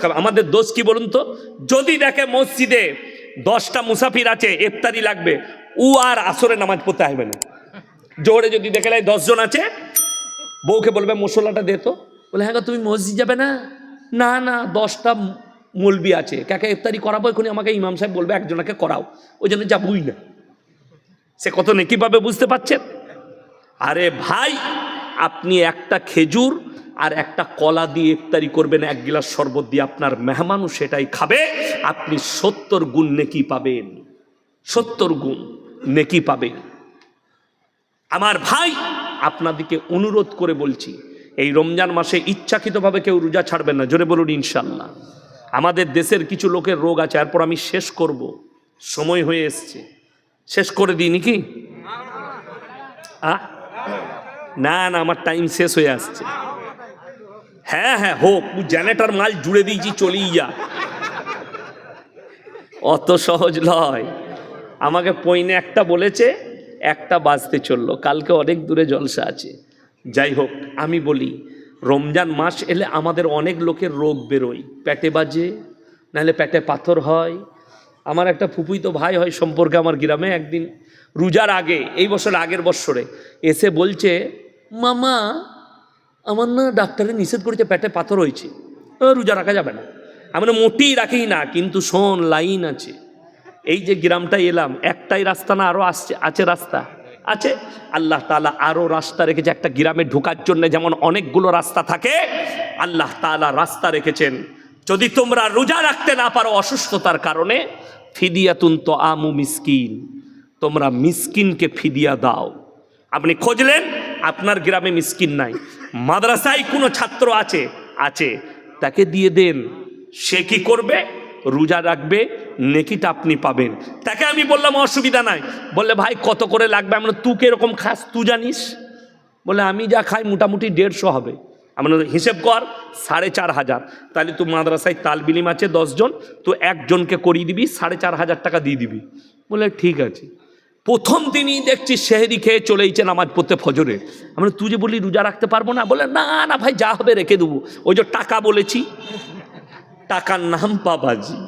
খাবে আমাদের দোষ কি বলুন তো? যদি দেখে মসজিদে দশটা মুসাফির আছে, ইফতারি লাগবে ও আর আসরে নামাজ পড়তে আসবে না। জোরে যদি দেখে লাই দশজন আছে, বউকে বলবে, মশলাটা দে তো। বলে হ্যাঁ তুমি মসজিদ যাবে না? না না, দশটা মলবি আছে। কাকে ইফতারি করাবো এখনই আমাকে ইমাম সাহেব বলবে, একজনকে করাও। ওই জন্য যাবই না। সে কত নেকি পাবে বুঝতে পারছেন? আরে ভাই, আপনি একটা খেজুর আর একটা কলা দিয়ে ইফতারি করবেন, এক গিলাস শরবত দিয়ে আপনার মেহমানও সেটাই খাবে। আপনি সত্তর গুণ নেকি পাবেন। সত্তর গুণ নেকি পাবেন। আমার ভাই, আপনাদিকে অনুরোধ করে বলছি, এই রমজান মাসে ইচ্ছাকৃতভাবে কেউ রোজা ছাড়বেন না, জোরে বলুন ইনশাল্লাহ আমাদের দেশের কিছু লোকের রোগ আছে, এরপর আমি শেষ করব। সময় হয়ে এসছে। শেষ করে দিই নাকি? না না, আমার টাইম শেষ হয়ে আসছে। হ্যাঁ হ্যাঁ হোক জেনারেটার মাল জুড়ে দিয়েছি, চলেই যা। অত সহজ নয়। আমাকে পইনে একটা বলেছে, একটা বাজতে চলল। কালকে অনেক দূরে জলসা আছে। যাই হোক, আমি বলি, রমজান মাস এলে আমাদের অনেক লোকের রোগ বেরোয়। পেটে বাজে, নাহলে পেটে পাথর হয়। আমার একটা ফুপুই তো ভাই হয় সম্পর্কে আমার গ্রামে একদিন, রোজার আগে, এই বছর আগের বছরে এসে বলছে, মামা আমার না ডাক্তারে নিষেধ করেছে পেটে পাথর হয়েছে রোজা রাখা যাবে না। আমরা মোটেই রাখি না, কিন্তু শোন, লাইন আছে। এই যে গ্রামটায় এলাম, একটাই রাস্তা না আরও আসছে, আছে রাস্তা। আছে? আল্লাহ তালা আরও রাস্তা রেখেছে। একটা গ্রামে ঢোকার জন্য যেমন অনেকগুলো রাস্তা থাকে, আল্লাহ তালা রাস্তা রেখেছেন। যদি তোমরা রোজা রাখতে না পারো অসুস্থতার কারণে, ফিদিয়াতুন তো আমু মিসকিন। তোমরা মিসকিনকে ফিদিয়া দাও। আপনি খুঁজলেন, আপনার গ্রামে মিসকিন নাই। মাদ্রাসায় কোনো ছাত্র আছে? আছে। তাকে দিয়ে দেন। সে কি করবে? রোজা রাখবে, নেকিটা আপনি পাবেন। তাকে আমি বললাম, অসুবিধা নাই। বললে, ভাই, কত করে লাগবে? আমরা তুই কীরকম খাস তুই জানিস? বলে আমি যা খাই মোটামুটি দেড়শো হবে। আমরা হিসেব কর, সাড়ে চার হাজার। তাহলে তুই মাদ্রাসায় তালবিলিম আছে দশজন তো একজনকে করিয়ে দিবি, সাড়ে চার হাজার টাকা দিয়ে দিবি। বলে ঠিক আছে। প্রথম দিনই দেখছি সেহেরি খেয়ে চলেইছে নামাজ পড়তে ফজরে। আমরা তুই যে বলি রোজা রাখতে পারব না? বলে, না না ভাই, যা হবে রেখে দেবো। ওই যে টাকা বলেছি, টাকার নাম পাবাজি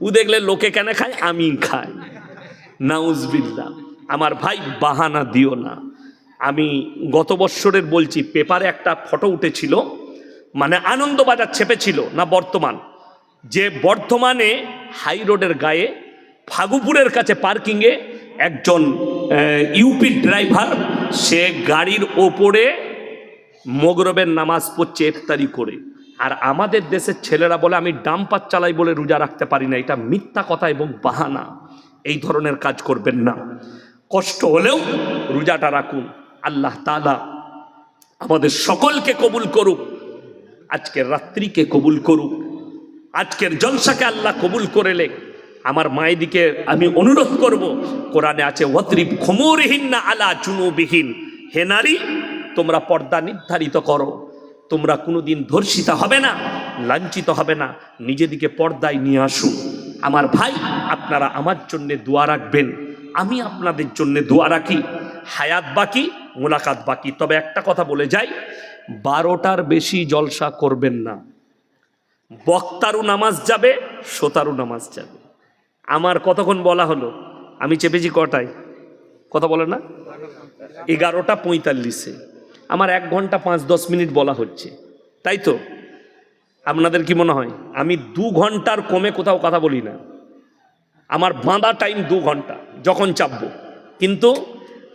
ও দেখলে লোকে কেন খায়? আমি খাই। নাউজবিল্লা আমার ভাই বাহানা দিও না। আমি গত বৎসরের বলছি, পেপারে একটা ফটো উঠেছিল মানে আনন্দবাজার ছেপেছিল, না বর্তমান? যে বর্ধমানে হাই রোডের গায়ে, ফাগুপুরের কাছে পার্কিংয়ে একজন ইউপি ড্রাইভার সে গাড়ির ওপরে মগরবের নামাজ পড়ছে, ইফতারি করে। আর আমাদের দেশের ছেলেরা বলে, আমি ডাম্পার চালাই বলে রোজা রাখতে পারি না। এটা মিথ্যা কথা এবং বাহানা। এই ধরনের কাজ করবেন না। কষ্ট হলেও রোজাটা রাখুন। আল্লাহ তালা আমাদের সকলকে কবুল করুক। আজকের রাত্রিকে কবুল করুক। আজকের জলসাকে আল্লাহ কবুল করেলে আমার মায়েদিকে আমি অনুরোধ করব, কোরআনে আছে ওয়াত্রিব খমুরহীন না আলা চুনুবিহীন হে নারী, তোমরা পর্দা নির্ধারিত করো, তোমরা কোনোদিন ধর্ষিতা হবে না, লাঞ্ছিত হবে না, নিজেদিকে পর্দায় নিয়ে আসুন আমার ভাই, আপনারা আমার জন্য দোয়া রাখবেন, আমি আপনাদের জন্য দোয়া রাখি। হায়াত বাকি, মোলাকাত বাকি। তবে একটা কথা বলে যাই, বারোটার বেশি জলসা করবেন না। বক্তারও নামাজ যাবে, শ্রোতারও নামাজ যাবে। আমার কতক্ষণ বলা হলো? আমি চেপেছি কটায়? কথা বলে না। এগারোটা পঁয়তাল্লিশে। আমার এক ঘণ্টা পাঁচ দশ মিনিট বলা হচ্ছে। তাই তো? আপনাদের কি মনে হয়? আমি দু ঘণ্টার কমে কোথাও কথা বলি না। আমার বাঁধা টাইম দু ঘণ্টা, যখন চাপবো। কিন্তু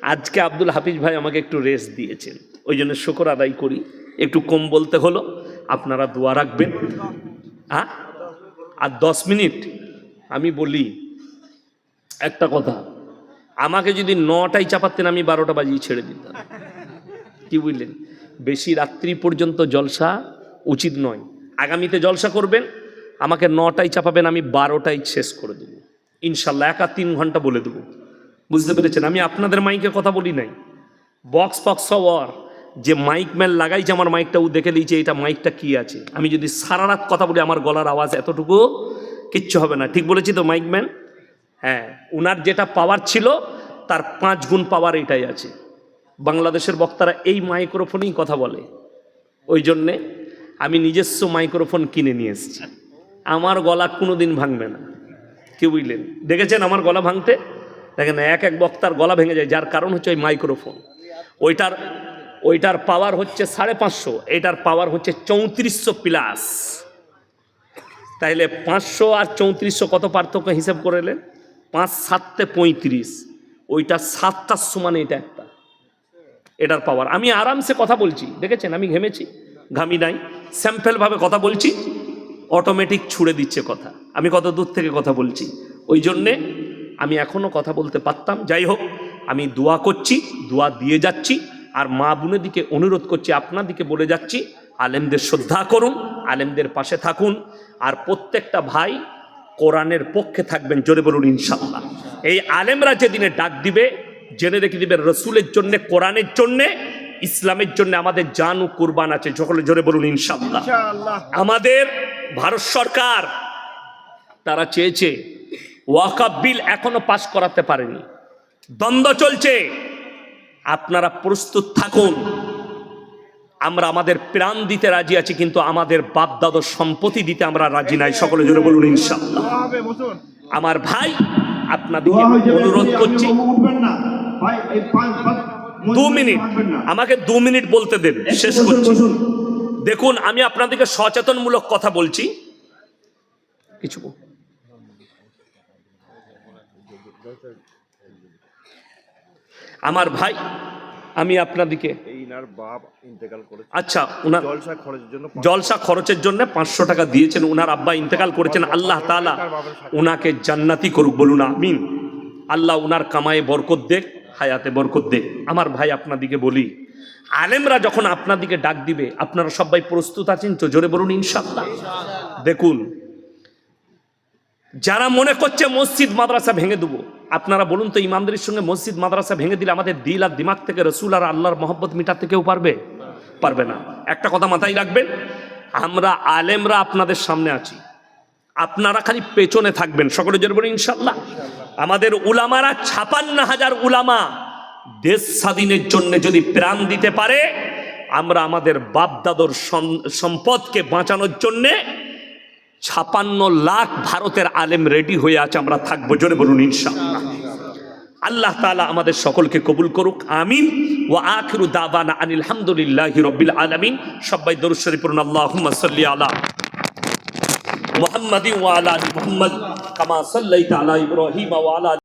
আজকে আব্দুল হাফিজ ভাই আমাকে একটু রেস্ট দিয়েছেন। ওই জন্য শুকর আদায় করি। একটু কম বলতে হলো। আপনারা দোয়া রাখবেন। হ্যাঁ? আর দশ মিনিট আমি বলি, একটা কথা, আমাকে যদি নটায় চাপাতেন, আমি বারোটা বাজিয়ে ছেড়ে দিতাম। কি বুঝলেন? বেশি রাত্রি পর্যন্ত জলসা উচিত নয়। আগামীতে জলসা করবেন, আমাকে নটায় চাপাবেন, আমি বারোটায় শেষ করে দেবো। ইনশাল্লাহ একা তিন ঘণ্টা বলে দেবো। বুঝতে পেরেছেন? আমি আপনাদের মাইকে কথা বলি নাই। বক্স ফক্স সব যে মাইক ম্যান লাগাইছে, আমার মাইকটা ও দেখে নিয়েছে এটা মাইকটা কি আছে? আমি যদি সারা রাত কথা বলি, আমার গলার আওয়াজ এতটুকু কিচ্ছু হবে না। ঠিক বলেছি তো, মাইক ম্যান? হ্যাঁ ওনার যেটা পাওয়ার ছিল, তার পাঁচ গুণ পাওয়ার এটাই আছে। বাংলাদেশের বক্তারা এই মাইক্রোফোনেই কথা বলে। ওই জন্যে আমি নিজস্ব মাইক্রোফোন কিনে নিয়ে এসেছি। আমার গলা কোনো দিন ভাঙবে না। কি বুঝলেন? দেখেছেন আমার গলা ভাঙতে? দেখেন, এক এক বক্তার গলা ভেঙে যায়, যার কারণ হচ্ছে ওই মাইক্রোফোন ওইটার ওইটার পাওয়ার হচ্ছে সাড়ে পাঁচশো, এটার পাওয়ার হচ্ছে চৌত্রিশশো প্লাস তাইলে পাঁচশো আর চৌত্রিশশো কত পার্থক্য হিসেব করে এলেন? পাঁচ সাততে পঁয়ত্রিশ। ওইটা সাতটার সমান এটা একটা। এটার পাওয়ার আমি আরামসে কথা বলছি, দেখেছেন? আমি ঘেমেছি, ঘামি নাই। স্যাম্পেলভাবে কথা বলছি অটোমেটিক ছুড়ে দিচ্ছে কথা। আমি কত দূর থেকে কথা বলছি? ওই জন্যে আমি এখনও কথা বলতে পারতাম। যাই হোক, আমি দোয়া করছি, দোয়া দিয়ে যাচ্ছি, আর মা বোনের দিকে অনুরোধ করছি, আপনার দিকে বলে যাচ্ছি আলেমদের শ্রদ্ধা করুন আলেমদের পাশে থাকুন আর প্রত্যেকটা ভাই কোরআনের পক্ষে থাকবেন জোরে বলুন ইনশাল্লাহ এই আলেমরা যেদিনে ডাক দিবে জেনে রেখে দিবে রসুলের জন্য কোরআনের জন্যে ইসলামের জন্য আমাদের জান ও কুরবান আছে সকলে জোরে বলুন ইনশাল্লাহ আমাদের ভারত সরকার তারা চেয়েছে ওয়াকাব বিল এখনও পাশ করাতে পারেনি। দ্বন্দ্ব চলছে। আপনারা প্রস্তুত থাকুন। আমরা আমাদের প্রাণ দিতে রাজি আছি কিন্তু আমাদের বাপ দাদর সম্পত্তি দিতে আমরা রাজি নাই। সকলে জন্য বলুন ইনশাল্লাহ আমার ভাই আপনাদেরকে অনুরোধ করছি। দু মিনিট। আমাকে দু মিনিট বলতে দেন শেষ করছি। দেখুন আমি আপনাদেরকে সচেতনমূলক কথা বলছি। কিছু আমার ভাই আমি করেছে। আচ্ছা ওনার জলসা খরচের জন্য জলসা খরচের জন্য পাঁচশো টাকা দিয়েছেন ওনার আব্বা ইন্তেকাল করেছেন আল্লাহ তাআলা ওনাকে জান্নাতি করুক বলুন আমিন। আল্লাহ ওনার কামায়ে বরকত দেখ হায়াতে বরকত দেখ আমার ভাই আপনাদিকে বলি আলেমরা যখন আপনাদিকে ডাক দিবে আপনারা সবাই প্রস্তুত আছেন তো? জোরে বলুন ইনশাল্লাহ দেখুন যারা মনে করছে মসজিদ মাদ্রাসা ভেঙে দেবো আপনারা বলুন তো, ইমামদের সঙ্গে মসজিদ, মাদ্রাসা ভেঙে দিলে আমাদের দিল আর দিমাগ থেকে রসুল আর আল্লাহর মহব্বত মিটাতে কেউ পারবে? পারবে না। একটা কথা মাথায় রাখবেন, আমরা আলেমরা আপনাদের সামনে আছি। আপনারা খালি পেছনে থাকবেন, সকলে জোরে বলুন ইনশাল্লাহ আমাদের উলামারা ছাপান্ন হাজার উলামা দেশ স্বাধীনের জন্য যদি প্রাণ দিতে পারে, আমরা আমাদের বাপদাদর সম্পদকে বাঁচানোর জন্যে ছাপান্ন লাখ ভারতের আলেম রেডি হয়ে আছে, আমরা থাকব, জোরে বলুন ইনশাআল্লাহ। আল্লাহ তালা আমাদের সকলকে কবুল করুক, আমিন। ও আখিরু দাবানা আনিল হামদুলিল্লাহি রব্বিল আলমিন। সবাই দরুদ শরীফ আল্লাহ সাল্লি আলা আলি মুহাম্মদ, কামা সাল্লাইতা আলা ইব্রাহিম ওয়া আলা